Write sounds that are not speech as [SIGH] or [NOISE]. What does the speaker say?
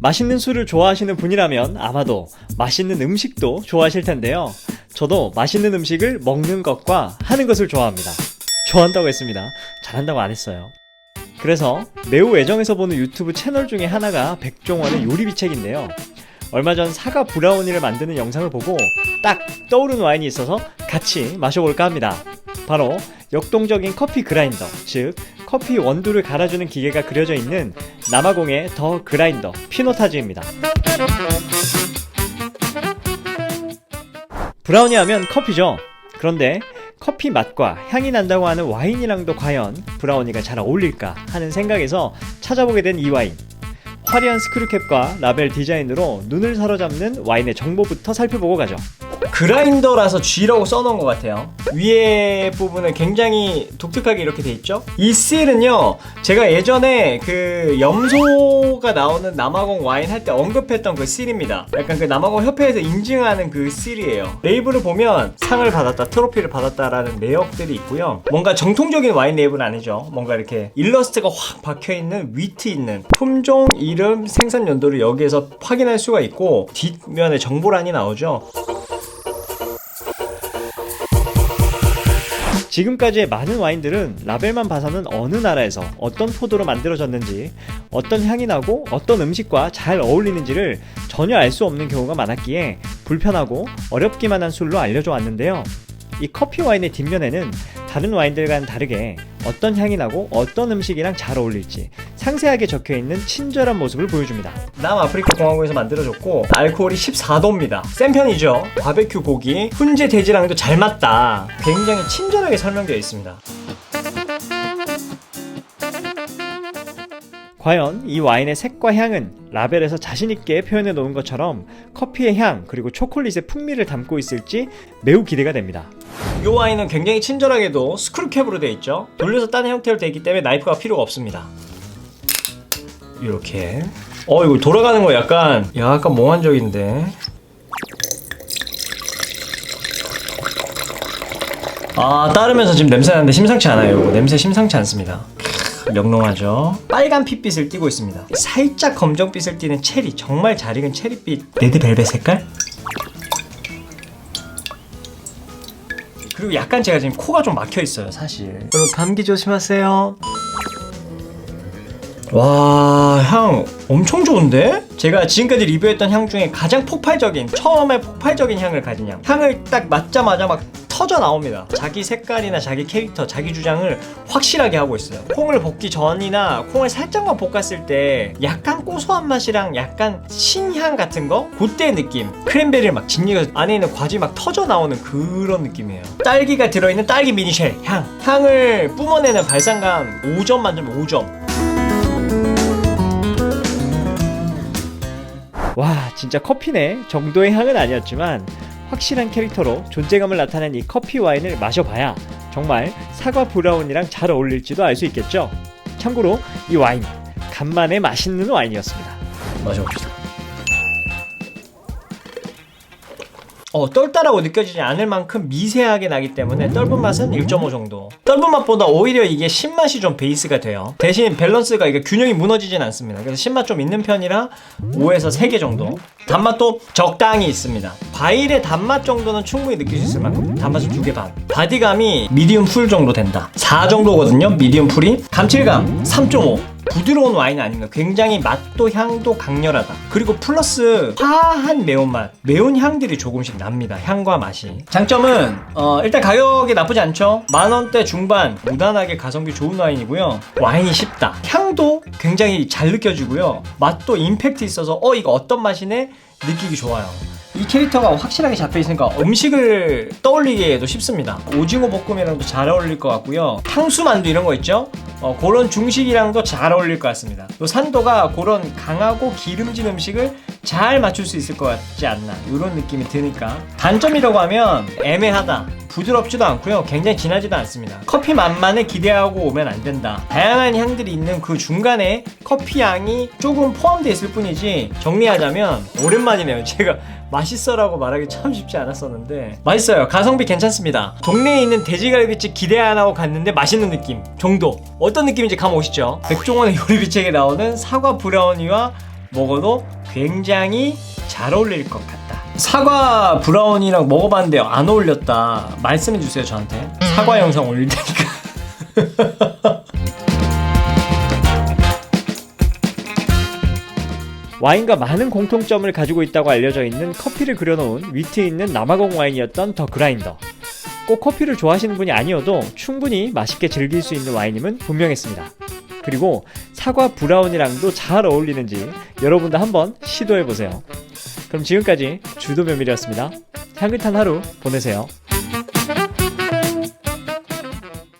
맛있는 술을 좋아하시는 분이라면 아마도 맛있는 음식도 좋아하실 텐데요. 저도 맛있는 음식을 먹는 것과 하는 것을 좋아합니다. 좋아한다고 했습니다. 잘한다고 안 했어요. 그래서 매우 애정해서 보는 유튜브 채널 중에 하나가 백종원의 요리비책인데요. 얼마 전 사과 브라우니를 만드는 영상을 보고 딱 떠오른 와인이 있어서 같이 마셔볼까 합니다. 바로 역동적인 커피 그라인더, 즉 커피 원두를 갈아주는 기계가 그려져 있는 남아공의 더 그라인더 피노타즈입니다. 브라우니 하면 커피죠. 그런데 커피 맛과 향이 난다고 하는 와인이랑도 과연 브라우니가 잘 어울릴까 하는 생각에서 찾아보게 된 이 와인. 화려한 스크류캡과 라벨 디자인으로 눈을 사로잡는 와인의 정보부터 살펴보고 가죠. 그라인더라서 G라고 써놓은 것 같아요. 위에 부분은 굉장히 독특하게 이렇게 돼 있죠. 이 실은요, 제가 예전에 그 염소가 나오는 남아공 와인 할 때 언급했던 그 실입니다. 약간 그 남아공 협회에서 인증하는 그 실이에요. 레이블을 보면 상을 받았다, 트로피를 받았다라는 내역들이 있고요. 뭔가 정통적인 와인 레이블은 아니죠. 뭔가 이렇게 일러스트가 확 박혀 있는 위트 있는 품종, 이름, 생산 연도를 여기에서 확인할 수가 있고 뒷면에 정보란이 나오죠. 지금까지의 많은 와인들은 라벨만 봐서는 어느 나라에서 어떤 포도로 만들어졌는지, 어떤 향이 나고 어떤 음식과 잘 어울리는지를 전혀 알 수 없는 경우가 많았기에 불편하고 어렵기만 한 술로 알려져 왔는데요. 이 커피 와인의 뒷면에는 다른 와인들과는 다르게 어떤 향이 나고 어떤 음식이랑 잘 어울릴지 상세하게 적혀 있는 친절한 모습을 보여줍니다. 남아프리카 공화국에서 만들어졌고 알코올이 14도입니다. 센 편이죠. 바베큐 고기, 훈제 돼지랑도 잘 맞다. 굉장히 친절하게 설명되어 있습니다. 과연 이 와인의 색과 향은 라벨에서 자신있게 표현해 놓은 것처럼 커피의 향 그리고 초콜릿의 풍미를 담고 있을지 매우 기대가 됩니다. 이 와인은 굉장히 친절하게도 스크루캡으로 되어 있죠. 돌려서 따는 형태로 되어 있기 때문에 나이프가 필요가 없습니다. 이렇게. 어 이거 돌아가는 거 약간 약간 몽환적인데. 아 따르면서 지금 냄새 나는데 심상치 않아요. 이거 냄새 심상치 않습니다. 명롱하죠. 빨간 핏빛을 띠고 있습니다. 살짝 검정빛을 띠는 체리, 정말 잘 익은 체리빛 레드벨벳 색깔? 그리고 약간 제가 지금 코가 좀 막혀 있어요, 사실. 여러분 감기 조심하세요. 와, 향 엄청 좋은데? 제가 지금까지 리뷰했던 향 중에 가장 폭발적인, 처음에 폭발적인 향을 가진 향. 향을 딱 맡자마자 막 터져 나옵니다. 자기 색깔이나 자기 캐릭터, 자기 주장을 확실하게 하고 있어요. 콩을 볶기 전이나 콩을 살짝만 볶았을 때 약간 고소한 맛이랑 약간 신향 같은 거? 그때 느낌. 크랜베리를 막 짓이가 안에 있는 과즙이 막 터져 나오는 그런 느낌이에요. 딸기가 들어있는 딸기 미니쉘 향. 향을 뿜어내는 발상감 5점 만점에 5점. 와 진짜 커피네. 정도의 향은 아니었지만 확실한 캐릭터로 존재감을 나타낸 이 커피 와인을 마셔봐야 정말 사과 브라운이랑 잘 어울릴지도 알 수 있겠죠? 참고로 이 와인 간만에 맛있는 와인이었습니다. 마셔봅시다 어, 떨다라고 느껴지지 않을 만큼 미세하게 나기 때문에 떫은 맛은 1.5 정도. 떫은 맛보다 오히려 이게 신맛이 좀 베이스가 돼요. 대신 밸런스가 이게 균형이 무너지진 않습니다. 그래서 신맛 좀 있는 편이라 5에서 3개 정도. 단맛도 적당히 있습니다. 과일의 단맛 정도는 충분히 느낄 수 있을 만큼. 단맛은 2개 반. 바디감이 미디움 풀 정도 된다. 4 정도거든요. 미디움 풀이. 감칠감 3.5. 부드러운 와인 아닌가 굉장히 맛도 향도 강렬하다. 그리고 플러스 화한 매운맛. 매운 향들이 조금씩 납니다. 향과 맛이. 장점은 어, 일단 가격이 나쁘지 않죠? 만원대 중반 무난하게 가성비 좋은 와인이고요. 와인이 쉽다. 향도 굉장히 잘 느껴지고요. 맛도 임팩트 있어서 어 이거 어떤 맛이네? 느끼기 좋아요 이 캐릭터가 확실하게 잡혀 있으니까 음식을 떠올리기에도 쉽습니다. 오징어 볶음이랑도 잘 어울릴 것 같고요. 탕수만두 이런 거 있죠? 어, 그런 중식이랑도 잘 어울릴 것 같습니다. 요 산도가 그런 강하고 기름진 음식을 잘 맞출 수 있을 것 같지 않나 이런 느낌이 드니까 단점이라고 하면 애매하다. 부드럽지도 않고요. 굉장히 진하지도 않습니다. 커피 맛만을 기대하고 오면 안 된다. 다양한 향들이 있는 그 중간에 커피 향이 조금 포함되어 있을 뿐이지 정리하자면 오랜만이네요. [LAUGHS] 제가 맛있어라고 말하기 참 쉽지 않았었는데 맛있어요. 가성비 괜찮습니다. 동네에 있는 돼지갈비집 기대 안 하고 갔는데 맛있는 느낌 정도. 어떤 느낌인지 감 오시죠? 백종원의 요리비책에 나오는 사과 브라우니와 먹어도 굉장히 잘 어울릴 것 같다. 사과 브라운이랑 먹어봤는데 안 어울렸다. 말씀해 주세요 저한테. 사과 영상 올릴 테니까. [LAUGHS] 와인과 많은 공통점을 가지고 있다고 알려져 있는 커피를 그려놓은 위트 있는 남아공 와인이었던 더 그라인더. 꼭 커피를 좋아하시는 분이 아니어도 충분히 맛있게 즐길 수 있는 와인임은 분명했습니다. 그리고 사과 브라운이랑도 잘 어울리는지 여러분도 한번 시도해보세요. 그럼 지금까지 주도면밀이었습니다. 향긋한 하루 보내세요.